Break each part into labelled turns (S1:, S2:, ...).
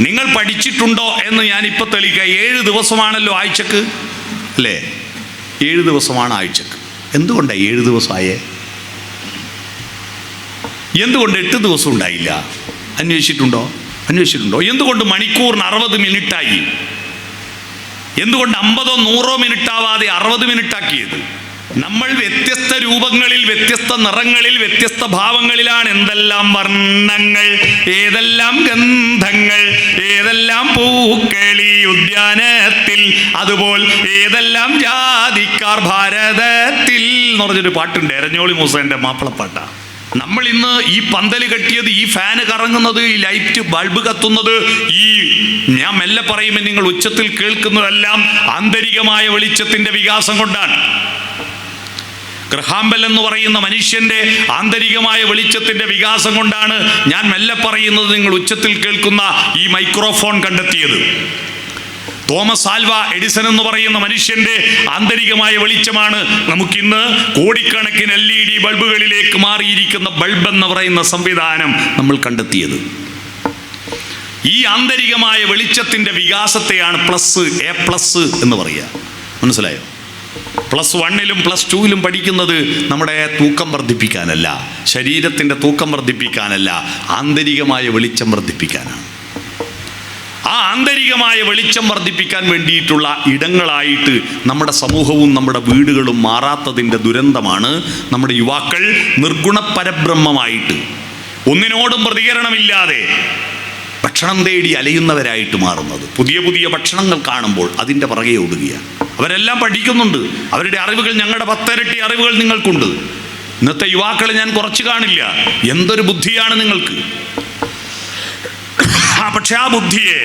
S1: നിങ്ങൾ പഠിച്ചിട്ടുണ്ടോ എന്ന് ഞാനിപ്പോൾ തെളിയിക്കുക. ഏഴ് ദിവസമാണല്ലോ ആഴ്ചക്ക്? അല്ലേ? ഏഴ് ദിവസമാണ് ആഴ്ചക്ക്. എന്തുകൊണ്ടാണ് ഏഴ് ദിവസമായേ? എന്തുകൊണ്ട് എട്ട് ദിവസം ഉണ്ടായില്ല? അന്വേഷിച്ചിട്ടുണ്ടോ? അന്വേഷിച്ചിട്ടുണ്ടോ? എന്തുകൊണ്ട് മണിക്കൂറിന് അറുപത് മിനിറ്റായി? എന്തുകൊണ്ട് അമ്പതോ നൂറോ മിനിറ്റാവാതെ അറുപത് മിനിറ്റ് ആക്കിയത് നമ്മൾ വ്യത്യസ്ത രൂപങ്ങളിൽ വ്യത്യസ്ത നിറങ്ങളിൽ വ്യത്യസ്ത ഭാവങ്ങളിലാണ് എന്തെല്ലാം വർണങ്ങൾ ഏതെല്ലാം ഗന്ധങ്ങൾ ഏതെല്ലാം പൂക്കളി ഉദ്യാനത്തിൽ അതുപോലെ ഏതെല്ലാം ജാതിക്കാർ ഭാരതത്തിൽ എന്ന് പറഞ്ഞൊരു പാട്ടുണ്ട്. എരഞ്ഞോളി മൂസന്റെ മാപ്പിളപ്പാട്ടാ. നമ്മൾ ഇന്ന് ഈ പന്തൽ കെട്ടിയത് ഈ ഫാന് കറങ്ങുന്നത് ഈ ലൈറ്റ് ബൾബ് കത്തുന്നത് ഈ ഞാൻ മെല്ലെ പറയുമ്പോൾ നിങ്ങൾ ഉച്ചത്തിൽ കേൾക്കുന്നതെല്ലാം ആന്തരികമായ വെളിച്ചത്തിന്റെ വികാസം കൊണ്ടാണ്. ഗ്രഹാമ്പൽ എന്ന് പറയുന്ന മനുഷ്യന്റെ ആന്തരികമായ വെളിച്ചത്തിന്റെ വികാസം കൊണ്ടാണ് ഞാൻ മെല്ലെ പറയുന്നത് നിങ്ങൾ ഉച്ചത്തിൽ കേൾക്കുന്ന ഈ മൈക്രോഫോൺ കണ്ടെത്തിയത്. തോമസ് ആൽവ എഡിസൺ എന്ന് പറയുന്ന മനുഷ്യന്റെ ആന്തരികമായ വെളിച്ചമാണ് നമുക്കിന്ന് കോടിക്കണക്കിന് എൽ ഇ ഡി ബൾബുകളിലേക്ക് മാറിയിരിക്കുന്ന ബൾബ് എന്ന് പറയുന്ന സംവിധാനം നമ്മൾ കണ്ടെത്തിയത്. ഈ ആന്തരികമായ വെളിച്ചത്തിന്റെ വികാസത്തെയാണ് പ്ലസ് എ പ്ലസ് എന്ന് പറയുക. മനസ്സിലായോ? പ്ലസ് വണ്ണിലും പ്ലസ് ടുവിലും പഠിക്കുന്നത് നമ്മുടെ തൂക്കം വർദ്ധിപ്പിക്കാനല്ല ശരീരത്തിന്റെ തൂക്കം വർദ്ധിപ്പിക്കാനല്ല ആന്തരികമായ വെളിച്ചം വർദ്ധിപ്പിക്കാനാണ്. ആ ആന്തരികമായ വെളിച്ചം വർദ്ധിപ്പിക്കാൻ വേണ്ടിയിട്ടുള്ള ഇടങ്ങളായിട്ട് നമ്മുടെ സമൂഹവും നമ്മുടെ വീടുകളും മാറാത്തതിന്റെ ദുരന്തമാണ് നമ്മുടെ യുവാക്കൾ നിർഗുണ പരബ്രഹ്മമായിട്ട് ഒന്നിനോടും പ്രതികരണമില്ലാതെ ഭക്ഷണം തേടി അലയുന്നവരായിട്ട് മാറുന്നത്. പുതിയ പുതിയ ഭക്ഷണങ്ങൾ കാണുമ്പോൾ അതിന്റെ പുറകെ ഓടുകയാണ്. അവരെല്ലാം പഠിക്കുന്നുണ്ട്. അവരുടെ അറിവുകൾ ഞങ്ങളുടെ പത്തരട്ടി അറിവുകൾ നിങ്ങൾക്കുണ്ട്. ഇന്നത്തെ യുവാക്കളെ ഞാൻ കുറച്ച് കാണില്ല. എന്തൊരു ബുദ്ധിയാണ് നിങ്ങൾക്ക്? പക്ഷെ ആ ബുദ്ധിയെ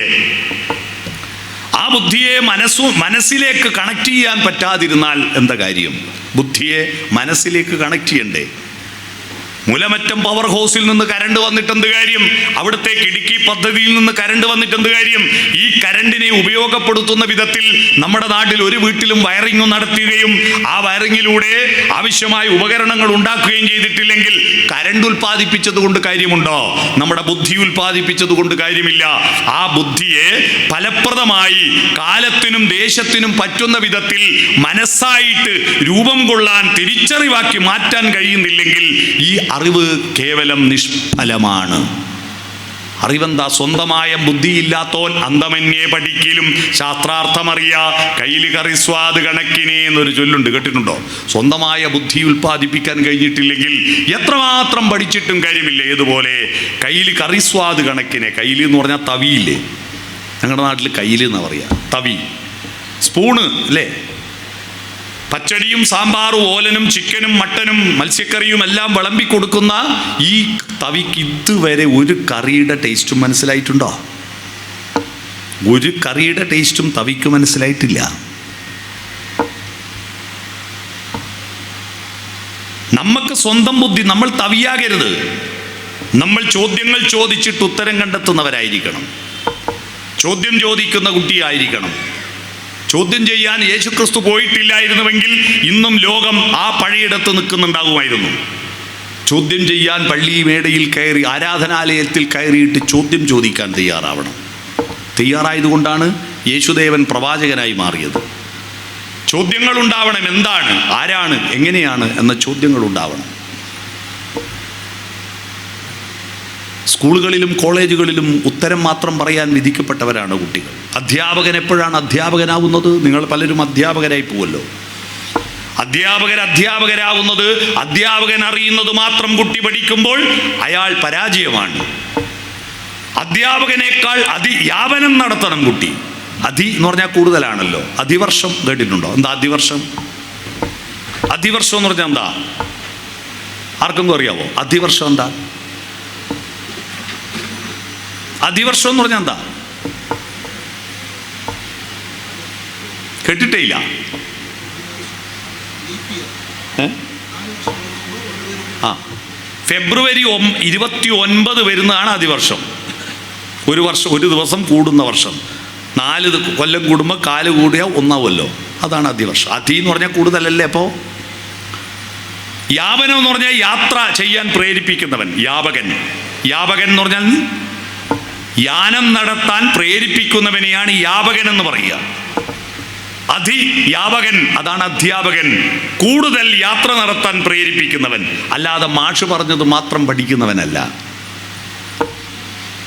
S1: ആ ബുദ്ധിയെ മനസ്സു മനസ്സിലേക്ക് കണക്ട് ചെയ്യാൻ പറ്റാതിരുന്നാൽ എന്താ കാര്യം? ബുദ്ധിയെ മനസ്സിലേക്ക് കണക്ട് ചെയ്യണ്ടേ? മുലമറ്റം പവർ ഹൗസിൽ നിന്ന് കരണ്ട് വന്നിട്ട് എന്ത് കാര്യം? അവിടുത്തെ കിടുക്കി പദ്ധതിയിൽ നിന്ന് കരണ്ട് വന്നിട്ട് എന്ത് കാര്യം? ഈ കരണ്ടിനെ ഉപയോഗപ്പെടുത്തുന്ന വിധത്തിൽ നമ്മുടെ നാട്ടിൽ ഒരു വീട്ടിലും വയറിംഗ് നടത്തുകയും ആ വയറിങ്ങിലൂടെ ആവശ്യമായ ഉപകരണങ്ങൾ ഉണ്ടാക്കുകയും ചെയ്തിട്ടില്ലെങ്കിൽ കരണ്ട് ഉൽപ്പാദിപ്പിച്ചത് കൊണ്ട് കാര്യമുണ്ടോ? നമ്മുടെ ബുദ്ധി ഉൽപ്പാദിപ്പിച്ചത് കൊണ്ട് കാര്യമില്ല. ആ ബുദ്ധിയെ ഫലപ്രദമായി കാലത്തിനും ദേശത്തിനും പറ്റുന്ന വിധത്തിൽ മനസ്സായിട്ട് രൂപം കൊള്ളാൻ തിരിച്ചറിവാക്കി മാറ്റാൻ കഴിയുന്നില്ലെങ്കിൽ ഈ അറിവ് കേവലം നിഷ്ഫലമാണ്. അറിവെന്താ? സ്വന്തമായ ബുദ്ധിയില്ലാത്തോൻ അന്തമന്യേ പഠിക്കലും ശാസ്ത്രാർത്ഥമറിയ കയ്യിൽ കറിസ്വാദ് കണക്കിനെ എന്നൊരു ചൊല്ലുണ്ട് കേട്ടിട്ടുണ്ടോ? സ്വന്തമായ ബുദ്ധി ഉൽപ്പാദിപ്പിക്കാൻ കഴിഞ്ഞിട്ടില്ലെങ്കിൽ എത്രമാത്രം പഠിച്ചിട്ടും കാര്യമില്ല. ഏതുപോലെ? കയ്യിൽ കറിസ്വാദ് കണക്കിനെ. കയ്യിൽ എന്ന് പറഞ്ഞാൽ തവിയില്ലേ? ഞങ്ങളുടെ നാട്ടിൽ കയ്യിൽ എന്ന് പറയുക തവി. സ്പൂണ് അല്ലേ? പച്ചടിയും സാമ്പാറും ഓലനും ചിക്കനും മട്ടനും മത്സ്യക്കറിയും എല്ലാം വിളമ്പി കൊടുക്കുന്ന ഈ തവിക്ക് ഇതുവരെ ഒരു കറിയുടെ ടേസ്റ്റും മനസ്സിലായിട്ടുണ്ടോ? ഒരു കറിയുടെ ടേസ്റ്റും തവിക്ക് മനസ്സിലായിട്ടില്ല. നമുക്ക് സ്വന്തം ബുദ്ധി നമ്മൾ തവിയാകരുത്. നമ്മൾ ചോദ്യങ്ങൾ ചോദിച്ചിട്ട് ഉത്തരം കണ്ടെത്തുന്നവരായിരിക്കണം. ചോദ്യം ചോദിക്കുന്ന കുട്ടിയായിരിക്കണം. ചോദ്യം ചെയ്യാൻ യേശുക്രിസ്തു പോയിട്ടില്ലായിരുന്നുവെങ്കിൽ ഇന്നും ലോകം ആ പഴയിടത്ത് നിൽക്കുന്നുണ്ടാകുമായിരുന്നു. ചോദ്യം ചെയ്യാൻ പള്ളി മേടയിൽ കയറി ആരാധനാലയത്തിൽ കയറിയിട്ട് ചോദ്യം ചോദിക്കാൻ തയ്യാറാവണം. തയ്യാറായതുകൊണ്ടാണ് യേശുദേവൻ പ്രവാചകനായി മാറിയത്. ചോദ്യങ്ങൾ ഉണ്ടാവണം എന്താണ് ആരാണ് എങ്ങനെയാണ് എന്ന ചോദ്യങ്ങൾ ഉണ്ടാവണം. സ്കൂളുകളിലും കോളേജുകളിലും ഉത്തരം മാത്രം പറയാൻ വിധിക്കപ്പെട്ടവരാണ് കുട്ടികൾ. അധ്യാപകൻ എപ്പോഴാണ് അധ്യാപകനാവുന്നത്? നിങ്ങൾ പലരും അധ്യാപകരായി പോവല്ലോ. അധ്യാപകർ അധ്യാപകരാവുന്നത് അധ്യാപകൻ അറിയുന്നത് മാത്രം കുട്ടി പഠിക്കുമ്പോൾ അയാൾ പരാജയമാണ്. അധ്യാപകനേക്കാൾ അതിയാപനം നടത്തണം കുട്ടി. അതി എന്ന് പറഞ്ഞാൽ കൂടുതലാണല്ലോ. അതിവർഷം കേട്ടിട്ടുണ്ടോ? എന്താ അതിവർഷം അതിവർഷം എന്ന് പറഞ്ഞാൽ എന്താ? ആർക്കെങ്കിലും അറിയാവോ? അതിവർഷം എന്താ? അതിവർഷം എന്ന് പറഞ്ഞാൽ എന്താ? കേട്ടിട്ടേ ഇല്ല ആ. ഫെബ്രുവരി ഇരുപത്തി ഒൻപത് വരുന്നതാണ് അതിവർഷം. ഒരു വർഷം ഒരു ദിവസം കൂടുന്ന വർഷം. നാല് കൊല്ലം കൂടുമ്പോൾ കാൽ കൂടിയാൽ ഒന്നാവുമല്ലോ. അതാണ് അതിവർഷം. അതി എന്ന് പറഞ്ഞാൽ കൂടുതലല്ലേ അപ്പോൾ യാപനം എന്ന് പറഞ്ഞാൽ യാത്ര ചെയ്യാൻ പ്രേരിപ്പിക്കുന്നവൻ യാപകൻ. യാപകൻ എന്ന് പറഞ്ഞാൽ യാനം നടത്താൻ പ്രേരിപ്പിക്കുന്നവനെയാണ് യാപകൻ എന്ന് പറയുക. അധിയാപകൻ അതാണ് അധ്യാപകൻ. കൂടുതൽ യാത്ര നടത്താൻ പ്രേരിപ്പിക്കുന്നവൻ. അല്ലാതെ മാഷ് പറഞ്ഞത് മാത്രം പഠിക്കുന്നവനല്ല.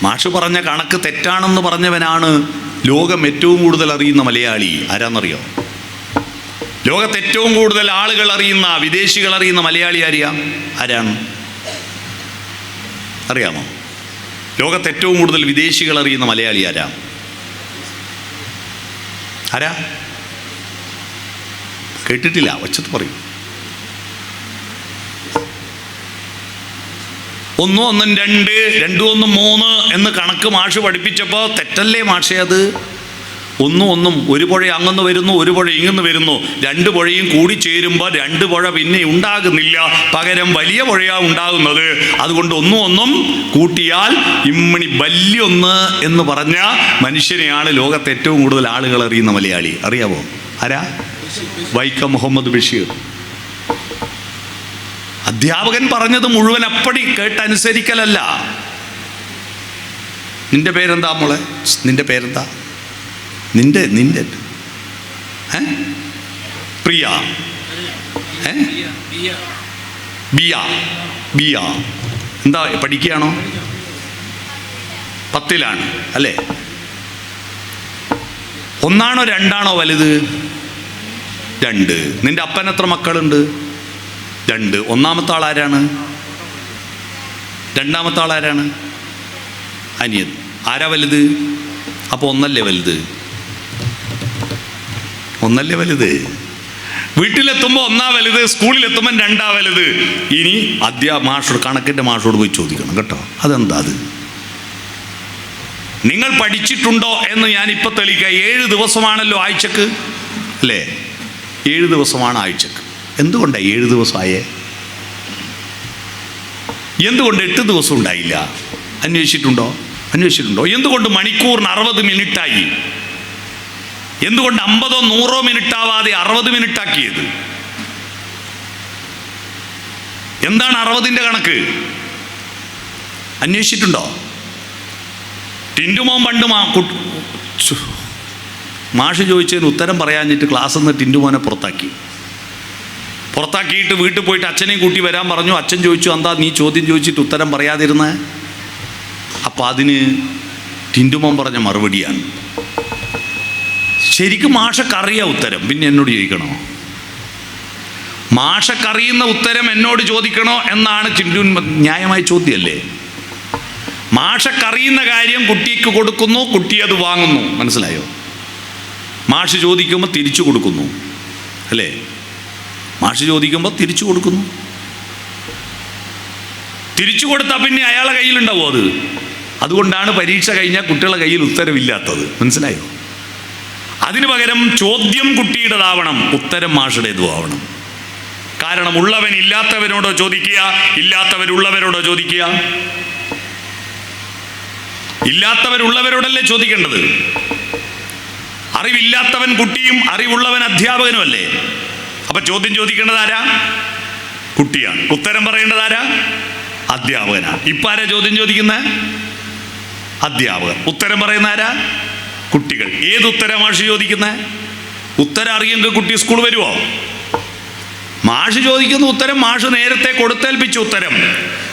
S1: മാഷ് പറഞ്ഞ കണക്ക് തെറ്റാണെന്ന് പറഞ്ഞവനാണ് ലോകം ഏറ്റവും കൂടുതൽ അറിയുന്ന മലയാളി. ആരാന്നറിയോ? ലോകത്ത് ഏറ്റവും കൂടുതൽ ആളുകൾ അറിയുന്ന വിദേശികൾ അറിയുന്ന മലയാളി അറിയാം ആരാണ്? അറിയാമോ? ലോകത്ത് ഏറ്റവും കൂടുതൽ വിദേശികൾ അറിയുന്ന മലയാളി ആരാ? ആരാ? കേട്ടിട്ടില്ല ഒച്ചത്ത് പറയും. ഒന്നും ഒന്നും രണ്ട് രണ്ടും ഒന്നും മൂന്ന് എന്ന് കണക്ക് മാഷ് പഠിപ്പിച്ചപ്പോൾ തെറ്റല്ലേ മാഷേ അത്? ഒന്നും ഒന്നും ഒരു പുഴ അങ്ങന്ന് വരുന്നു ഒരു പുഴ ഇങ്ങന്ന് വരുന്നു. രണ്ട് പുഴയും കൂടി ചേരുമ്പോൾ രണ്ട് പുഴ പിന്നെ ഉണ്ടാകുന്നില്ല. പകരം വലിയ പുഴയാണ് ഉണ്ടാകുന്നത്. അതുകൊണ്ട് ഒന്നും ഒന്നും കൂട്ടിയാൽ ഇമ്മണി വല്യൊന്ന് എന്ന് പറഞ്ഞ മനുഷ്യനെയാണ് ലോകത്ത് ഏറ്റവും കൂടുതൽ ആളുകൾ അറിയുന്ന മലയാളി. അറിയാവോ? ആരാ? വൈക്കം മുഹമ്മദ് ബഷീർ. അധ്യാപകൻ പറഞ്ഞത് മുഴുവൻ അപ്പടി കേട്ടനുസരിക്കലല്ല. നിന്റെ പേരെന്താ മോളെ? നിന്റെ പേരെന്താ? നിന്റെ നിന്റെ. പ്രിയ. ബിയ. ബിയ. എന്താ പഠിക്കുകയാണോ? പത്തിലാണ് അല്ലേ? ഒന്നാണോ രണ്ടാണോ വലുത്? രണ്ട്. നിന്റെ അപ്പൻ എത്ര മക്കളുണ്ട്? രണ്ട്. ഒന്നാമത്തെ ആൾ ആരാണ്? രണ്ടാമത്തെ ആൾ ആരാണ്? അനിയൻ. ആരാ വലുത്? അപ്പോൾ ഒന്നല്ലേ വലുത്? ഒന്നല്ലേ വലുത്? വീട്ടിലെത്തുമ്പോൾ ഒന്നാ വലുത് സ്കൂളിലെത്തുമ്പോൾ രണ്ടാ വലുത്. ഇനി അധ്യാ മാഷോട് കണക്കിന്റെ മാഷോട് പോയി ചോദിക്കണം കേട്ടോ. അതെന്താ അത്? നിങ്ങൾ പഠിച്ചിട്ടുണ്ടോ എന്ന് ഞാൻ ഇപ്പൊ തെളിയിക്കാം. ഏഴ് ദിവസമാണല്ലോ ആഴ്ചക്ക് അല്ലേ? ഏഴ് ദിവസമാണ് ആഴ്ചക്ക്. എന്തുകൊണ്ടാണ് ഏഴ് ദിവസമായേ? എന്തുകൊണ്ട് എട്ട് ദിവസം ഉണ്ടായില്ല? അന്വേഷിച്ചിട്ടുണ്ടോ? അന്വേഷിച്ചിട്ടുണ്ടോ? എന്തുകൊണ്ട് മണിക്കൂറിന് അറുപത് മിനിറ്റായി? എന്തുകൊണ്ട് അമ്പതോ നൂറോ മിനിറ്റ് ആവാതെ അറുപത് മിനിറ്റ് ആക്കിയത് എന്താണ് അറുപതിന്റെ കണക്ക്? അന്വേഷിച്ചിട്ടുണ്ടോ? ടിന്റുമോൻ പണ്ട് മാ മാഷ് ചോദിച്ചതിന് ഉത്തരം പറയാഞ്ഞിട്ട് ക്ലാസ്സിൽ നിന്ന് ടിന്റുമോനെ പുറത്താക്കി. പുറത്താക്കിയിട്ട് വീട്ടിൽ പോയിട്ട് അച്ഛനെയും കൂട്ടി വരാൻ പറഞ്ഞു. അച്ഛൻ ചോദിച്ചു എന്താ നീ ചോദ്യം ചോദിച്ചിട്ട് ഉത്തരം പറയാതിരുന്നേ? അപ്പം അതിന് ടിന്റുമോൻ പറഞ്ഞ മറുപടിയാണ്. ശരിക്കും മാഷക്കറിയാം ഉത്തരം. പിന്നെ എന്നോട് ചോദിക്കണോ? മാഷക്കറിയുന്ന ഉത്തരം എന്നോട് ചോദിക്കണോ എന്നാണ് ചിന്തു ന്യായമായ ചോദ്യമല്ലേ? മാഷക്കറിയുന്ന കാര്യം കുട്ടിക്ക് കൊടുക്കുന്നു കുട്ടി അത് വാങ്ങുന്നു. മനസ്സിലായോ? മാഷ് ചോദിക്കുമ്പോൾ തിരിച്ചു കൊടുക്കുന്നു. അല്ലേ? മാഷ് ചോദിക്കുമ്പോൾ തിരിച്ചു കൊടുക്കുന്നു. തിരിച്ചു കൊടുത്താൽ പിന്നെ അയാളെ കയ്യിലുണ്ടാവും അത്? അതുകൊണ്ടാണ് പരീക്ഷ കഴിഞ്ഞാൽ കുട്ടികളുടെ കയ്യിൽ ഉത്തരവില്ലാത്തത്. മനസ്സിലായോ? അതിനു പകരം ചോദ്യം കുട്ടിയുടേതാവണം ഉത്തരം മാഷുടേതും ആവണം കാരണം ഉള്ളവൻ ഇല്ലാത്തവനോടോ ചോദിക്കുക ഇല്ലാത്തവരുള്ളവരോടോ ചോദിക്കുക. ഇല്ലാത്തവരുള്ളവരോടല്ലേ ചോദിക്കേണ്ടത്? അറിവില്ലാത്തവൻ കുട്ടിയും അറിവുള്ളവൻ അധ്യാപകനും അല്ലേ അപ്പൊ ചോദ്യം ചോദിക്കേണ്ടത് ആരാ? കുട്ടിയാണ്. ഉത്തരം പറയേണ്ടത് ആരാ? അധ്യാപകനാണ്. ഇപ്പൊ ആരാ ചോദ്യം ചോദിക്കുന്നത് അധ്യാപകൻ. ഉത്തരം പറയുന്ന ആരാ? കുട്ടികൾ. ഏത് ഉത്തരം മാഷ് ചോദിക്കുന്നത് ഉത്തരം അറിയെങ്കിൽ കുട്ടി സ്കൂൾ വരുമോ മാഷ് ചോദിക്കുന്ന ഉത്തരം മാഷ് നേരത്തെ കൊടുത്തേൽപ്പിച്ച ഉത്തരം.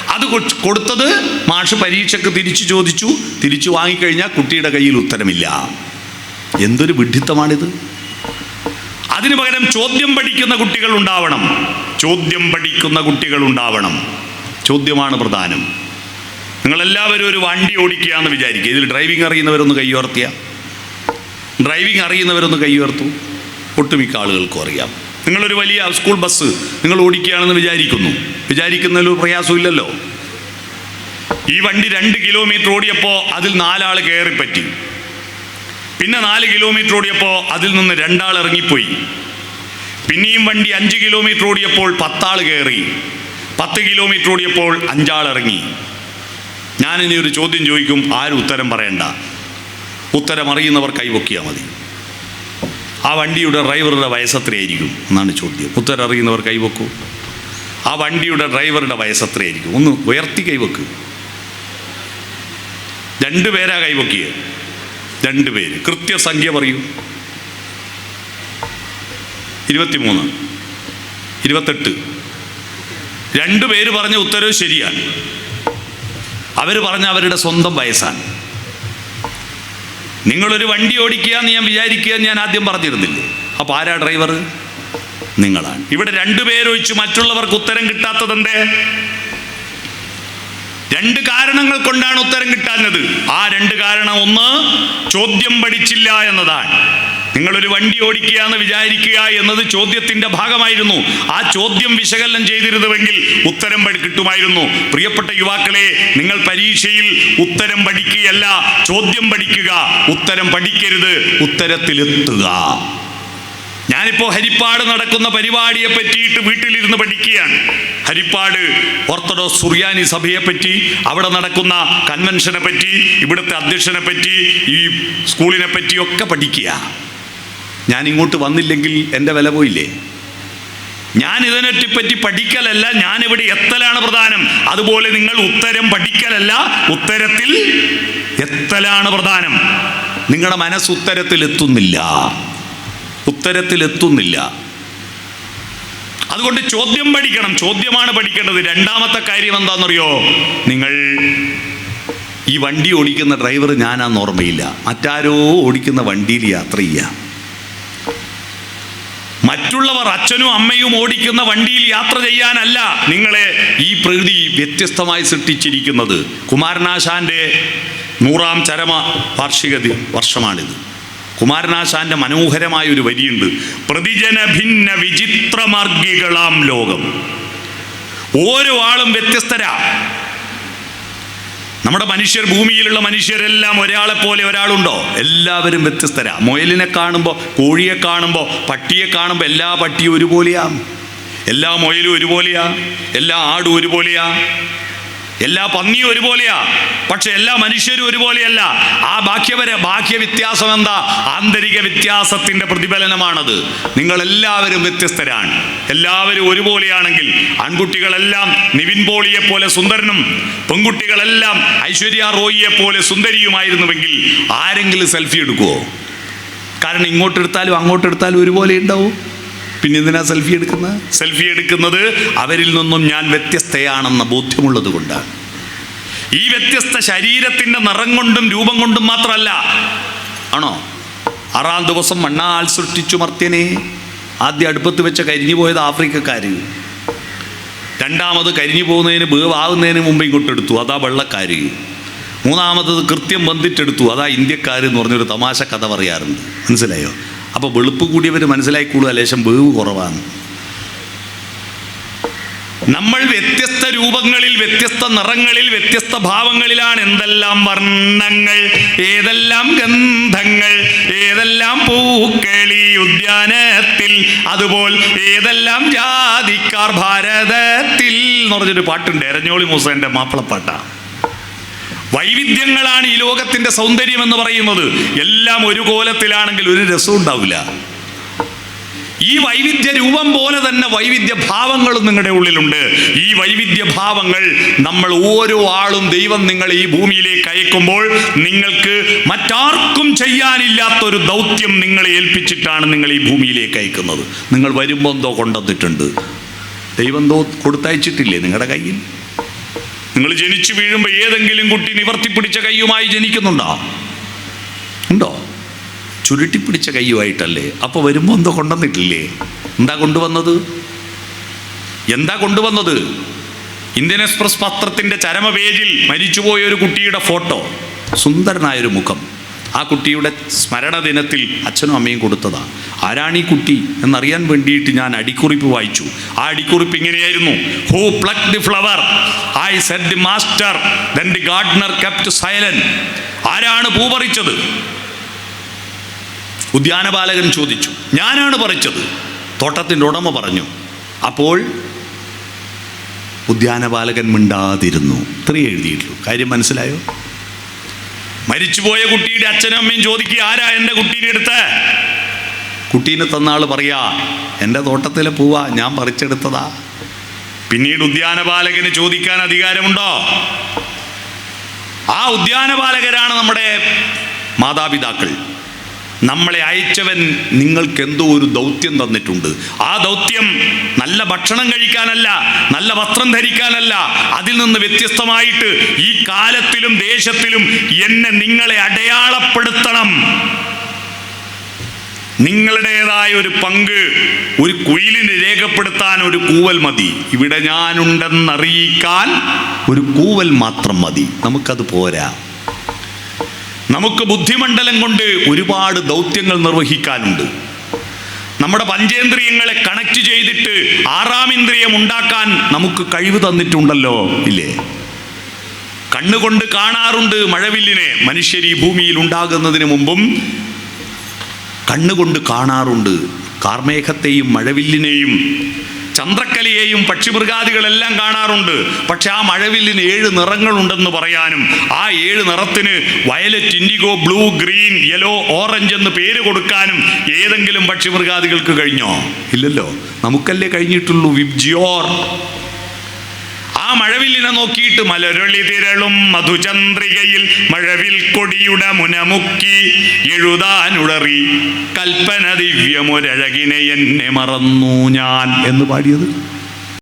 S1: അത് കൊടുത്തത് മാഷ് പരീക്ഷയ്ക്ക് തിരിച്ചു ചോദിച്ചു. തിരിച്ചു വാങ്ങിക്കഴിഞ്ഞാൽ കുട്ടിയുടെ കയ്യിൽ ഉത്തരമില്ല. എന്തൊരു വിഡിത്തമാണിത് അതിനു പകരം ചോദ്യം പഠിക്കുന്ന കുട്ടികൾ ഉണ്ടാവണം. ചോദ്യം പഠിക്കുന്ന കുട്ടികൾ ഉണ്ടാവണം. ചോദ്യമാണ് പ്രധാനം. നിങ്ങളെല്ലാവരും ഒരു വണ്ടി ഓടിക്കുകയാണെന്ന് വിചാരിക്കുക. ഇതിൽ ഡ്രൈവിംഗ് അറിയുന്നവരൊന്ന് കൈയോർത്തിയ ഡ്രൈവിംഗ് അറിയുന്നവരൊന്ന് കൈയുയർത്തു ഒട്ടുമിക്ക ആളുകൾക്കും അറിയാം. നിങ്ങളൊരു വലിയ സ്കൂൾ ബസ് നിങ്ങൾ ഓടിക്കുകയാണെന്ന് വിചാരിക്കുന്നു. വിചാരിക്കുന്നതിൽ പ്രയാസമില്ലല്ലോ. ഈ വണ്ടി രണ്ട് കിലോമീറ്റർ ഓടിയപ്പോൾ അതിൽ നാലാൾ കയറിപ്പറ്റി. പിന്നെ നാല് കിലോമീറ്റർ ഓടിയപ്പോൾ അതിൽ നിന്ന് രണ്ടാൾ ഇറങ്ങിപ്പോയി. പിന്നെയും വണ്ടി അഞ്ച് കിലോമീറ്റർ ഓടിയപ്പോൾ പത്താൾ കയറി. പത്ത് കിലോമീറ്റർ ഓടിയപ്പോൾ അഞ്ചാൾ ഇറങ്ങി. ഞാനിനി ഒരു ചോദ്യം ചോദിക്കും ആരും ഉത്തരം പറയണ്ട. ഉത്തരം അറിയുന്നവർ മതി. ആ വണ്ടിയുടെ ഡ്രൈവറുടെ വയസ്സത്രയായിരിക്കും എന്നാണ് ചോദ്യം. ഉത്തരം അറിയുന്നവർ കൈവക്കൂ ആ വണ്ടിയുടെ ഡ്രൈവറുടെ വയസ്സത്രയായിരിക്കും ഒന്ന് ഉയർത്തി കൈവക്ക് കൈവെക്കിയ കൈവക്കിയത് രണ്ടുപേര് കൃത്യസംഖ്യ പറയൂ. ഇരുപത്തിമൂന്ന്. ഇരുപത്തെട്ട്. രണ്ടു പേര് പറഞ്ഞ ഉത്തരവ് ശരിയാണ്. അവർ പറഞ്ഞ അവരുടെ സ്വന്തം വയസ്സാണ്. നിങ്ങളൊരു വണ്ടി ഓടിക്കുക എന്ന് ഞാൻ വിചാരിക്കുക ഞാൻ ആദ്യം പറഞ്ഞിരുന്നില്ലേ? അപ്പോൾ ആരാ ഡ്രൈവർ നിങ്ങളാണ്. ഇവിടെ രണ്ടുപേരൊഴിച്ച് മറ്റുള്ളവർക്ക് ഉത്തരം കിട്ടാത്തതെന്തേ രണ്ട് കാരണങ്ങൾ കൊണ്ടാണ് ഉത്തരം കിട്ടാഞ്ഞത്. ആ രണ്ട് കാരണം ഒന്ന് ചോദ്യം പഠിച്ചില്ല എന്നതാണ്. നിങ്ങളൊരു വണ്ടി ഓടിക്കുക എന്ന് വിചാരിക്കുക എന്നത് ചോദ്യത്തിന്റെ ഭാഗമായിരുന്നു. ആ ചോദ്യം വിശകലനം ചെയ്തിരുന്നുവെങ്കിൽ ഉത്തരം കിട്ടുമായിരുന്നു. പ്രിയപ്പെട്ട യുവാക്കളെ നിങ്ങൾ പരീക്ഷയിൽ ഉത്തരം പഠിക്കുകയല്ല ചോദ്യം പഠിക്കുക. ഉത്തരം പഠിക്കരുത് ഉത്തരത്തിലെത്തുക. ഞാനിപ്പോൾ ഹരിപ്പാട് നടക്കുന്ന പരിപാടിയെ പറ്റിയിട്ട് വീട്ടിലിരുന്ന് പഠിക്കുകയാണ്. ഹരിപ്പാട് ഓർത്തഡോക്സ് സുറിയാനി സഭയെ പറ്റി അവിടെ നടക്കുന്ന കൺവെൻഷനെ പറ്റി ഇവിടുത്തെ അധ്യക്ഷനെ പറ്റി ഈ സ്കൂളിനെ പറ്റിയൊക്കെ പഠിക്കുക. ഞാൻ ഇങ്ങോട്ട് വന്നില്ലെങ്കിൽ എന്റെ വില പോയില്ലേ? ഞാൻ ഇതിനെറ്റിപ്പറ്റി പഠിക്കലല്ല ഞാൻ ഇവിടെ എത്തലാണ് പ്രധാനം. അതുപോലെ നിങ്ങൾ ഉത്തരം പഠിക്കലല്ല ഉത്തരത്തിൽ എത്തലാണ് പ്രധാനം. നിങ്ങളുടെ മനസ്സ് ഉത്തരത്തിൽ എത്തുന്നില്ല ഉത്തരത്തിൽ എത്തുന്നില്ല അതുകൊണ്ട് ചോദ്യം പഠിക്കണം. ചോദ്യമാണ് പഠിക്കേണ്ടത്. രണ്ടാമത്തെ കാര്യം എന്താണെന്നറിയോ? നിങ്ങൾ ഈ വണ്ടി ഓടിക്കുന്ന ഡ്രൈവർ ഞാനാന്ന് ഓർമ്മയില്ല. മറ്റാരോ ഓടിക്കുന്ന വണ്ടിയിൽ യാത്ര ചെയ്യാം. മറ്റുള്ളവർ അച്ഛനും അമ്മയും ഓടിക്കുന്ന വണ്ടിയിൽ യാത്ര ചെയ്യാനല്ല നിങ്ങളെ ഈ പ്രകൃതി വ്യത്യസ്തമായി സൃഷ്ടിച്ചിരിക്കുന്നത്. കുമാരനാശാന്റെ നൂറാം ചരമ വാർഷിക വർഷമാണിത്. കുമാരനാശാന്റെ മനോഹരമായ ഒരു വരിയുണ്ട്. പ്രതിജന ഭിന്ന വിചിത്രമാർഗികളാം ലോകം. ഓരോ ആളും വ്യത്യസ്തരാ. നമ്മുടെ മനുഷ്യർ ഭൂമിയിലുള്ള മനുഷ്യരെല്ലാം ഒരാളെ പോലെ ഒരാളുണ്ടോ? എല്ലാവരും വ്യത്യസ്തരാ. മുയലിനെ കാണുമ്പോൾ കോഴിയെ കാണുമ്പോൾ പട്ടിയെ കാണുമ്പോൾ എല്ലാ പട്ടിയും ഒരുപോലെയാ. എല്ലാ മുയലും ഒരുപോലെയാ. എല്ലാ ആടും ഒരുപോലെയാ. എല്ലാ പന്നിയും ഒരുപോലെയാ. പക്ഷെ എല്ലാ മനുഷ്യരും ഒരുപോലെയല്ല. ആ ബാക്കിയവരെ ബാഹ്യ വ്യത്യാസം എന്താ? ആന്തരിക വ്യത്യാസത്തിന്റെ പ്രതിഫലനമാണത്. നിങ്ങൾ എല്ലാവരും വ്യത്യസ്തരാണ്. എല്ലാവരും ഒരുപോലെയാണെങ്കിൽ ആൺകുട്ടികളെല്ലാം നിവിൻ പോളിയെ പോലെ സുന്ദരനും പെൺകുട്ടികളെല്ലാം ഐശ്വര്യ റോയിയെ പോലെ സുന്ദരിയുമായിരുന്നുവെങ്കിൽ ആരെങ്കിലും സെൽഫി എടുക്കുവോ? കാരണം ഇങ്ങോട്ടെടുത്താലും അങ്ങോട്ടെടുത്താലും ഒരുപോലെ ഉണ്ടാവും. പിന്നെ എന്തിനാ സെൽഫി എടുക്കുന്നത്? സെൽഫി എടുക്കുന്നത് അവരിൽ നിന്നും ഞാൻ വ്യത്യസ്തയാണെന്ന ബോധ്യമുള്ളത് കൊണ്ടാണ്. ഈ വ്യത്യസ്ത ശരീരത്തിന്റെ നിറം കൊണ്ടും രൂപം കൊണ്ടും മാത്രമല്ല ആണോ? ആറാം ദിവസം മണ്ണാൽ സൃഷ്ടിച്ചു മർത്യനെ. ആദ്യം അടുപ്പത്ത് വെച്ച കരിഞ്ഞു പോയത് ആഫ്രിക്കക്കാർ രണ്ടാമത് കരിഞ്ഞു പോകുന്നതിന് ബേവാകുന്നതിന് മുമ്പ് ഇങ്ങോട്ട് എടുത്തു അതാ വെള്ളക്കാർ മൂന്നാമത്തത് കൃത്യം ബന്ധിട്ടെടുത്തു അതാ ഇന്ത്യക്കാർ എന്ന് പറഞ്ഞൊരു തമാശ കഥ പറയാറുണ്ട്. മനസ്സിലായോ? അപ്പോൾ വെളുപ്പ് കൂടിയവർ മനസ്സിലായിക്കൂടുക ലേശം വേവ് കുറവാണ്. നമ്മൾ വ്യത്യസ്ത രൂപങ്ങളിൽ വ്യത്യസ്ത നിറങ്ങളിൽ വ്യത്യസ്ത ഭാവങ്ങളിലാണ് എന്തെല്ലാം വർണങ്ങൾ ഏതെല്ലാം ഗന്ധങ്ങൾ ഏതെല്ലാം പൂക്കളി ഉദ്യാനത്തിൽ അതുപോൽ ഏതെല്ലാം ജാതിക്കാർ ഭാരതത്തിൽ എന്ന് പറഞ്ഞൊരു പാട്ടുണ്ട്. എരഞ്ഞോളി മൂസേന്റെ മാപ്പിളപ്പാട്ടാണ് വൈവിധ്യങ്ങളാണ് ഈ ലോകത്തിന്റെ സൗന്ദര്യം എന്ന് പറയുന്നത്. എല്ലാം ഒരു കോലത്തിലാണെങ്കിൽ ഒരു രസവും ഉണ്ടാവില്ല. ഈ വൈവിധ്യ രൂപം പോലെ തന്നെ വൈവിധ്യ ഭാവങ്ങളും നിങ്ങളുടെ ഉള്ളിലുണ്ട്. ഈ വൈവിധ്യ ഭാവങ്ങൾ നമ്മൾ ഓരോ ആളും ദൈവം നിങ്ങൾ ഈ ഭൂമിയിലേക്ക് അയക്കുമ്പോൾ നിങ്ങൾക്ക് മറ്റാർക്കും ചെയ്യാനില്ലാത്തൊരു ദൗത്യം നിങ്ങളെ ഏൽപ്പിച്ചിട്ടാണ് നിങ്ങൾ ഈ ഭൂമിയിലേക്ക് അയക്കുന്നത്. നിങ്ങൾ വരുമ്പോൾ എന്തോ കൊണ്ടുവന്നിട്ടുണ്ട് ദൈവം എന്തോ കൊടുത്തയച്ചിട്ടില്ലേ നിങ്ങളുടെ കയ്യിൽ? നിങ്ങൾ ജനിച്ചു വീഴുമ്പോൾ ഏതെങ്കിലും കുട്ടി നിവർത്തിപ്പിടിച്ച കൈയുമായി ജനിക്കുന്നുണ്ടോ? ഉണ്ടോ? ചുരുട്ടിപ്പിടിച്ച കൈയുമായിട്ടല്ലേ? അപ്പോൾ വരുമ്പോൾ എന്തോ കൊണ്ടുവന്നിട്ടില്ലേ? എന്താ കൊണ്ടുവന്നത്? എന്താ കൊണ്ടുവന്നത്? ഇന്ത്യൻ എക്സ്പ്രസ് പത്രത്തിന്റെ ചരമ പേജിൽ മരിച്ചുപോയ ഒരു കുട്ടിയുടെ ഫോട്ടോ. സുന്ദരനായൊരു മുഖം. ആ കുട്ടിയുടെ സ്മരണ ദിനത്തിൽ അച്ഛനും അമ്മയും കൊടുത്തതാണ് ആരാണ് ഈ കുട്ടി എന്നറിയാൻ വേണ്ടിയിട്ട് ഞാൻ അടിക്കുറിപ്പ് വായിച്ചു. ആ അടിക്കുറിപ്പ് ഇങ്ങനെയായിരുന്നു. Who pluck the flower I said the master then the gardener kept silent ആരാണ് പൂ പറിച്ചത്? ഉദ്യാനപാലകൻ ചോദിച്ചു. ഞാനാണ് പറിച്ചത്. തോട്ടത്തിന്റെ ഉടമ പറഞ്ഞു. അപ്പോൾ ഉദ്യാനപാലകൻ മിണ്ടാതിരുന്നു. ഇത്രയേ എഴുതിയിട്ടുള്ളൂ. കാര്യം മനസ്സിലായോ? മരിച്ചുപോയ കുട്ടിയുടെ അച്ഛനും അമ്മയും ചോദിക്കുക ആരാ എന്റെ കുട്ടീനെ എടുത്ത്? കുട്ടീനെ തന്ന ആൾ പറയാ എന്റെ തോട്ടത്തിലെ പൂവാ ഞാൻ പറിച്ചെടുത്തതാ. പിന്നീട് ഉദ്യാനപാലകന് ചോദിക്കാൻ അധികാരമുണ്ടോ? ആ ഉദ്യാനപാലകരാണ് നമ്മുടെ മാതാപിതാക്കൾ. നമ്മളെ അയച്ചവൻ നിങ്ങൾക്ക് എന്തോ ഒരു ദൗത്യം തന്നിട്ടുണ്ട്. ആ ദൗത്യം നല്ല ഭക്ഷണം കഴിക്കാനല്ല നല്ല വസ്ത്രം ധരിക്കാനല്ല അതിൽ നിന്ന് വ്യത്യസ്തമായിട്ട് ഈ കാലത്തിലും ദേശത്തിലും എന്നെ നിങ്ങളെ അടയാളപ്പെടുത്തണം. നിങ്ങളുടേതായ ഒരു പങ്ക് ഒരു കുയിലിന് രേഖപ്പെടുത്താൻ ഒരു കൂവൽ മതി. ഇവിടെ ഞാനുണ്ടെന്നറിയിക്കാൻ ഒരു കൂവൽ മാത്രം മതി. നമുക്കത് പോരാ. നമുക്ക് ബുദ്ധിമണ്ഡലം കൊണ്ട് ഒരുപാട് ദൗത്യങ്ങൾ നിർവഹിക്കാനുണ്ട്. നമ്മുടെ പഞ്ചേന്ദ്രിയങ്ങളെ കണക്ട് ചെയ്തിട്ട് ആറാം ഇന്ദ്രിയം ഉണ്ടാക്കാൻ നമുക്ക് കഴിവ് തന്നിട്ടുണ്ടല്ലോ ഇല്ലേ? കണ്ണുകൊണ്ട് കാണാറുണ്ട് മഴവില്ലിനെ മനുഷ്യർ ഈ ഭൂമിയിൽ ഉണ്ടാകുന്നതിന് മുമ്പും. കണ്ണുകൊണ്ട് കാണാറുണ്ട് കാർമേഘത്തെയും മഴവില്ലിനെയും. ചന്ദ്രക്കലയെയും പക്ഷിമൃഗാദികളെല്ലാം കാണാറുണ്ട്. പക്ഷെ ആ മഴവില്ലിന് ഏഴ് നിറങ്ങളുണ്ടെന്ന് പറയാനും ആ ഏഴ് നിറത്തിന് violet indigo blue green yellow orange എന്ന് പേര് കൊടുക്കാനും ഏതെങ്കിലും പക്ഷിമൃഗാദികൾക്ക് കഴിഞ്ഞോ? ഇല്ലല്ലോ. നമുക്കല്ലേ കഴിഞ്ഞിട്ടുള്ളൂ. വിബ്ജിയോർ. ആ മഴവില്ലിനെ നോക്കിയിട്ട് മലരൊളി തിരളും മധുചന്ദ്രികയിൽ മഴവിൽ കൊടിയുടെ മുനമുക്കി എഴുതാനുടറി കൽപ്പന ദിവ്യമൊരഴകിനെ എന്നെ മറന്നു ഞാൻ. എന്ന് പാടിയത്?